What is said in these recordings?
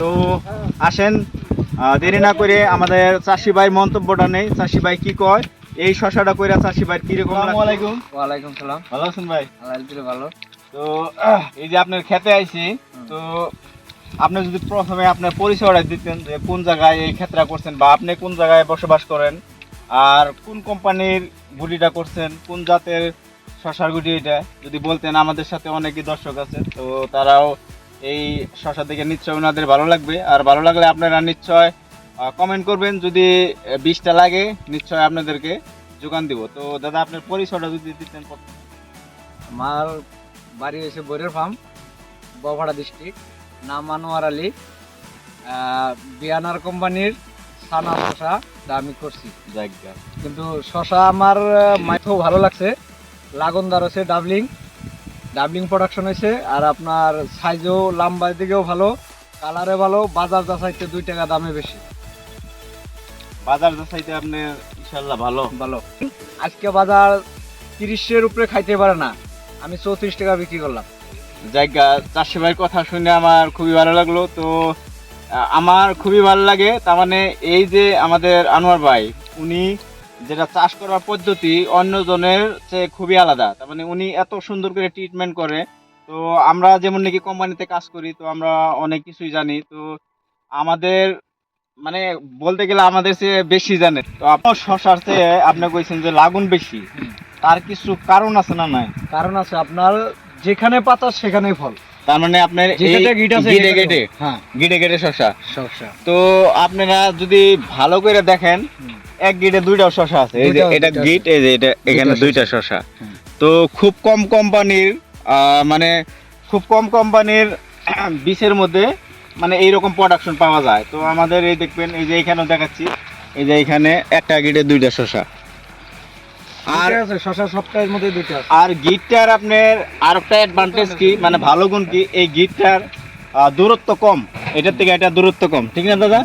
তো আসেন দেরি না করে আমাদের চাষি ভাই মন্তব্যটা নেই। চাষি ভাই কি কয়? এই শশাটা কইরা চাষি ভাই কীরকম আলাইকুম। ওয়ালাইকুম সালাম। ভালো আছেন ভাই? আলহামদুলিল্লাহ ভালো। তো এই যে আপনার খেতে আইছি তো আপনি যদি প্রথমে আপনার পরিচয়টা দিতেন যে কোন জায়গায় এই ক্ষেত্রে করছেন বা আপনি কোন জায়গায় বসবাস করেন আর কোন কোম্পানির গুটিটা করছেন কোন জাতের শশার গুটি এটা যদি বলতেন। আমাদের সাথে অনেকই দর্শক আছে তো তারাও এই শশা দেখে নিশ্চয় ওনাদের ভালো লাগবে। আর ভালো লাগলে আপনারা নিশ্চয় কমেন্ট করবেন যদি বিষটা লাগে নিশ্চয় আপনাদেরকে যোগান দিব। তো দাদা আপনার পরিচয়টা যদি দিতেন। আমার বাড়ি হয়েছে বৈরের ফার্ম বভাড়া ডিস্ট্রিক্ট নাম আনোয়ার আলী। বিয়ানার কোম্পানির সানা শশা আমি করছি। জায়গা কিন্তু শশা আমার মাইথেও ভালো লাগছে। লাগনদার হচ্ছে ডাবলিং। ডাবলিং প্রোডাকশন হয়েছে আর আপনার সাইজও লাম্বার দিকেও ভালো কালারে ভালো বাজার যাচাইতে দুই টাকা দামে বেশি। বাজার যাচাইতে আপনি ইনশাল্লাহ ভালো। ভালো। আজকে বাজার তিরিশের উপরে খাইতে পারে না। আমি চৌত্রিশ টাকা বিক্রি করলাম। জায়গা চাষি ভাইয়ের কথা শুনে আমার খুবই ভালো লাগল। তো আমার খুবই ভালো লাগে তার মানে এই যে আমাদের আনোয়ার ভাই উনি যেটা চাষ করার পদ্ধতি অন্যজনের চেয়ে খুবই আলাদা। তার মানে উনি এত সুন্দর করে ট্রিটমেন্ট করে। তো আমরা যেমন নাকি কোম্পানিতে কাজ করি তো আমরা অনেক কিছুই জানি। তো আমাদের মানে বলতে গেলে আমাদের চেয়ে বেশি জানে। তো আপনার শশার চেয়ে আপনি কইছেন যে লাগুন বেশি। তার কিছু কারণ আছে না নাই? কারণ আছে আপনার যেখানে পাতা সেখানেই ফল। তার মানে আপনার গিট গিটে। হ্যাঁ। গিটে গেটে শশা? শসা তো আপনারা যদি ভালো করে দেখেন এক গিটে দুইটা শশা আছে। এই যে এটা গিট এই যে এটা এখানে দুইটা শশা তো খুব কম কোম্পানির মানে খুব কম কোম্পানির বীজের মধ্যে মানে এইরকম প্রোডাকশন পাওয়া যায়। তো আমাদের এই দেখবেন এই যে এখানেও দেখাচ্ছি এই যে এখানে একটা গিটে দুইটা শশা আর শসা সপ্তাহের মধ্যে দুইটা আর গিটটার আপনার আর একটা অ্যাডভান্টেজ কি মানে ভালো গুণ কি এই গিটটার দূরত্ব কম। এটার থেকে এটা দূরত্ব কম। ঠিক না দাদা?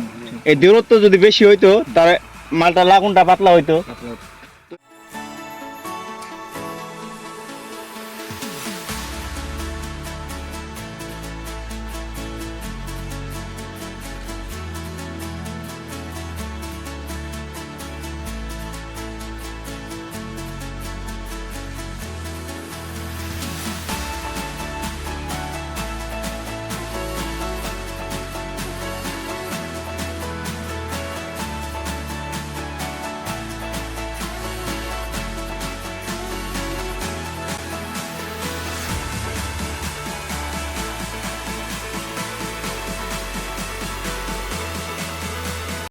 এই দূরত্ব যদি বেশি হইতো তার মালটা লাগুনটা পাতলা হইতো।